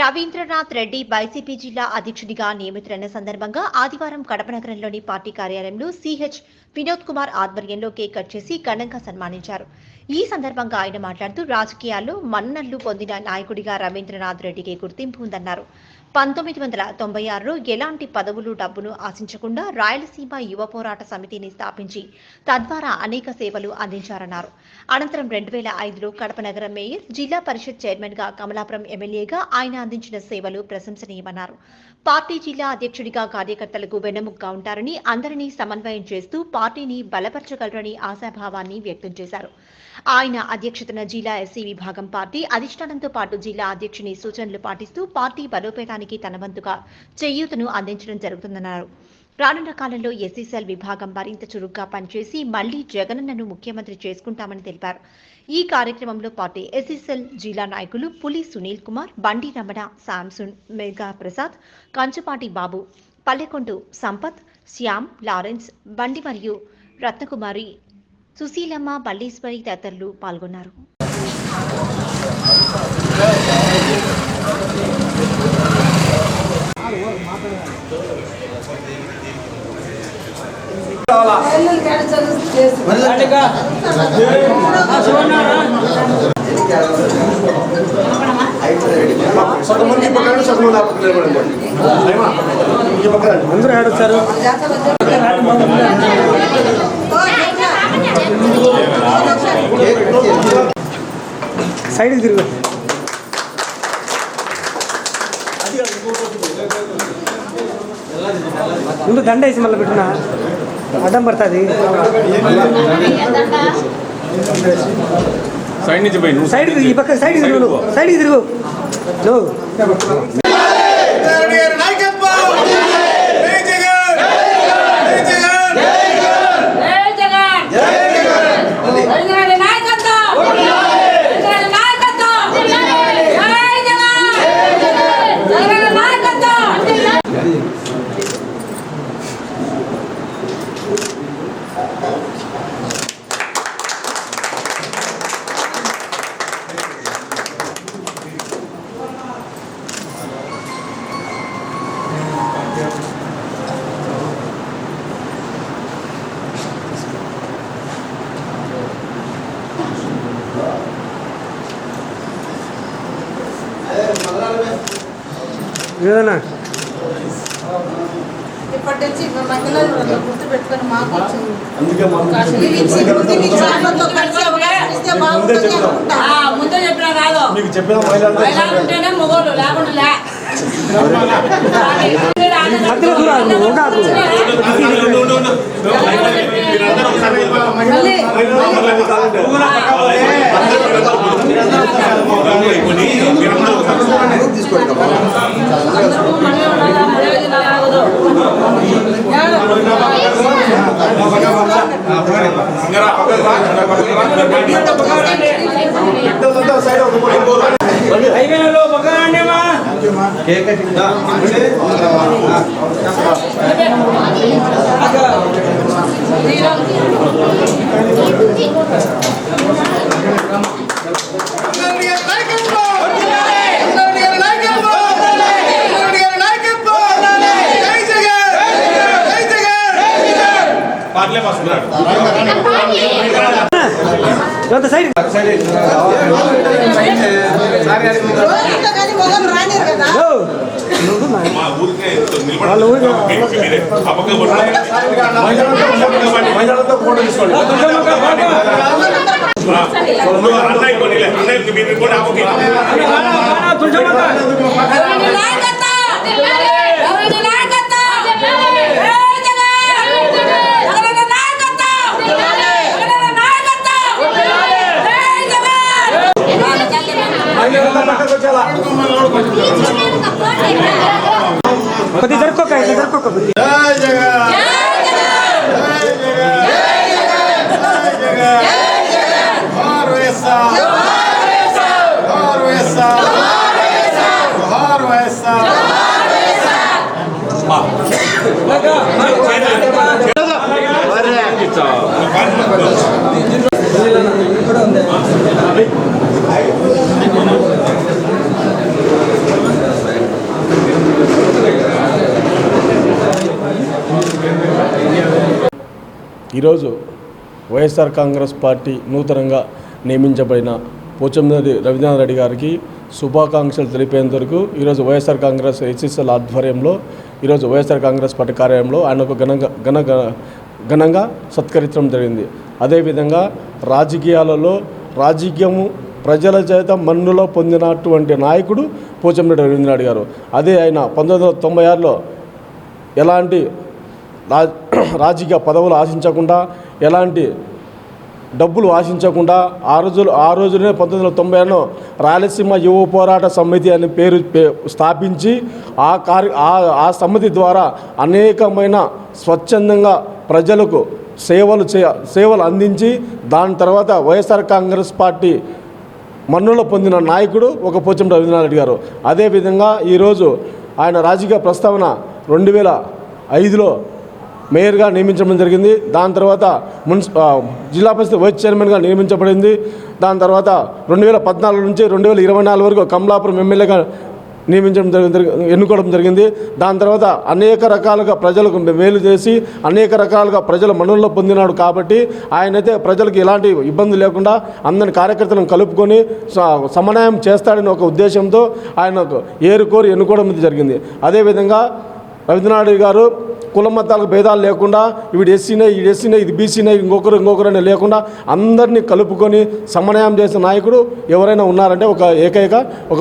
Rabindranath Reddy YCP జిల్లా అధ్యక్షుడిగా నియమితులైన సందర్భంగా ఆదివారం కడప నగరంలోని పార్టీ కార్యాలయంలో సిహెచ్ వినోద్ కుమార్ ఆధ్వర్యంలో కేక్ కట్ చేసి ఘనంగా సన్మానించారు. ఈ సందర్భంగా ఆయన మాట్లాడుతూ రాజకీయాల్లో మన్ననలు పొందిన నాయకుడిగా రవీంద్రనాథ్ రెడ్డికి గుర్తింపు ఉందన్నారు. పంతొమ్మిది వందల తొంభై ఆరులో ఎలాంటి పదవులు డబ్బును ఆశించకుండా రాయలసీమ యువ పోరాట సమితిని స్థాపించి తద్వారా అనేక సేవలు అందించారన్నారు. అనంతరం రెండు వేల ఐదులో కడప నగర మేయర్ జిల్లా పరిషత్ చైర్మన్గా కమలాపురం ఎమ్మెల్యేగా ఆయన అందించిన సేవలు ప్రశంసనీయమన్నారు. పార్టీ జిల్లా అధ్యక్షుడిగా కార్యకర్తలకు వెన్నెముగ్గా ఉంటారని అందరినీ సమన్వయం చేస్తూ పార్టీని బలపరచగలరని ఆశాభావాన్ని వ్యక్తం చేశారు. ఆయన అధ్యక్షతన జిల్లా ఎస్సీ విభాగం పార్టీ అధిష్టానంతో పాటు జిల్లా అధ్యక్షుని సూచనలు పాటిస్తూ పార్టీ బలోపేతాన్ని ప్రభుత్వానికి తనవంతుగా చేయూతను అందించడం జరుగుతుందన్నారు. రానున్న కాలంలో ఎస్సీసెల్ విభాగం మరింత చురుగ్గా పనిచేసి మళ్ళీ జగనన్నను ముఖ్యమంత్రి చేసుకుంటామని తెలిపారు. ఈ కార్యక్రమంలో పార్టీ ఎస్సీసెల్ జిల్లా నాయకులు పులి సునీల్ కుమార్ బండి రమణ శాంసన్ మేఘా ప్రసాద్ కంచుపాటి బాబు పల్లెకొండు సంపత్ శ్యామ్ లారెన్స్ బండి మరియు రత్నకుమారి సుశీలమ్మ బల్లీశ్వరి తదితరులు పాల్గొన్నారు. కొంతమంది ఈ పక్కన చదువు పక్కన నిలబడండి ఈ పక్కన అందరూ ఆడొచ్చారు సైడ్కి తిరుగు. ముందు దండ వేసి మళ్ళీ పెట్టిన? అడ్డం పడుతుంది. సైడ్ నుంచి సైడ్ ఈ పక్క సైడ్కి తిరుగు సైడ్కి తిరుగు. నువ్వు. ఆ, ముందే చెప్పినా కాదు మీకు చెప్పిన మహిళలు ఉంటేనే మొగోళ్ళు లేకుండా లే మధ్యలో దూరాలు నువ్వు ఉండకు. మళ్ళీ పెద్దలంతా సైడ్ ఒక మూడు. హైవేలో పక్కనండేమా పార్లే వస్తున్నాడు ఇదంతా సైడ్ రోజంతా కానీ మొగలు రానిరు కదా ఓ, మా ఊరికే వాళ్ళ ఊరికే. మహిళలతో ఫోటో తీసుకోండి అన్నయ్య కొన్ని అన్నయ్యకి మీరు కూడా అమ్మకి కొద్ది జరుపుకోక ఇట్లా జరుపుకోక కొద్ది జై జగన్ ఈరోజు వైఎస్ఆర్ కాంగ్రెస్ పార్టీ నూతనంగా నియమించబడిన పోచందరి రవీంద్రనాథ్ రెడ్డి గారికి శుభాకాంక్షలు తెలిపేంత వరకు ఈరోజు వైఎస్ఆర్ కాంగ్రెస్ హెచ్ఎస్ఎల్ ఆధ్వర్యంలో ఈరోజు వైఎస్ఆర్ కాంగ్రెస్ పార్టీ కార్యాలయంలో ఆయన ఒక ఘన ఘన ఘనంగా సత్కరించడం జరిగింది. అదేవిధంగా రాజకీయాలలో రాజకీయము ప్రజల చేత మన్నులో పొందినటువంటి నాయకుడు పోచంరెడ్డి రవీంద్రనాథ్ గారు. అదే ఆయన పంతొమ్మిది వందల తొంభై ఆరులో ఎలాంటి రా రాజకీయ పదవులు ఆశించకుండా ఎలాంటి డబ్బులు ఆశించకుండా ఆ రోజులు ఆ రోజునే పంతొమ్మిది వందల తొంభై ఆరులో రాయలసీమ యువ పోరాట సమితి అనే పేరు స్థాపించి ఆ కార్య ఆ సమితి ద్వారా అనేకమైన స్వచ్ఛందంగా ప్రజలకు సేవలు చే సేవలు అందించి దాని తర్వాత వైఎస్ఆర్ కాంగ్రెస్ పార్టీ మన్నులో పొందిన నాయకుడు ఒక పోచం రవీంద్రనాథ్ రెడ్డి గారు. అదేవిధంగా ఈరోజు ఆయన రాజకీయ ప్రస్తావన రెండు వేల ఐదులో మేయర్గా నియమించడం జరిగింది. దాని తర్వాత మున్సి జిల్లా పరిషత్ వైస్ చైర్మన్గా నియమించబడింది. దాని తర్వాత రెండు వేల పద్నాలుగు నుంచి రెండు వేల ఇరవై నాలుగు వరకు కమలాపురం ఎమ్మెల్యేగా నియమించడం జరిగింది ఎన్నుకోవడం జరిగింది. దాని తర్వాత అనేక రకాలుగా ప్రజలకు మేలు చేసి అనేక రకాలుగా ప్రజల మనుల్లో పొందినాడు కాబట్టి ఆయనైతే ప్రజలకు ఎలాంటి ఇబ్బంది లేకుండా అందరి కార్యకర్తలను కలుపుకొని స- సమన్వయం చేస్తాడని ఒక ఉద్దేశంతో ఆయనకు ఏరుకోరి ఎన్నుకోవడం జరిగింది. అదేవిధంగా రవీంద్రనాథ్ గారు కుల మతాలకు భేదాలు లేకుండా వీడు ఎస్సీనే ఇది ఎస్సీనే ఇది బీసీనే ఇంకొకరు ఇంకొకరనే లేకుండా అందరినీ కలుపుకొని సమన్వయం చేసిన నాయకుడు ఎవరైనా ఉన్నారంటే ఒక ఏకైక ఒక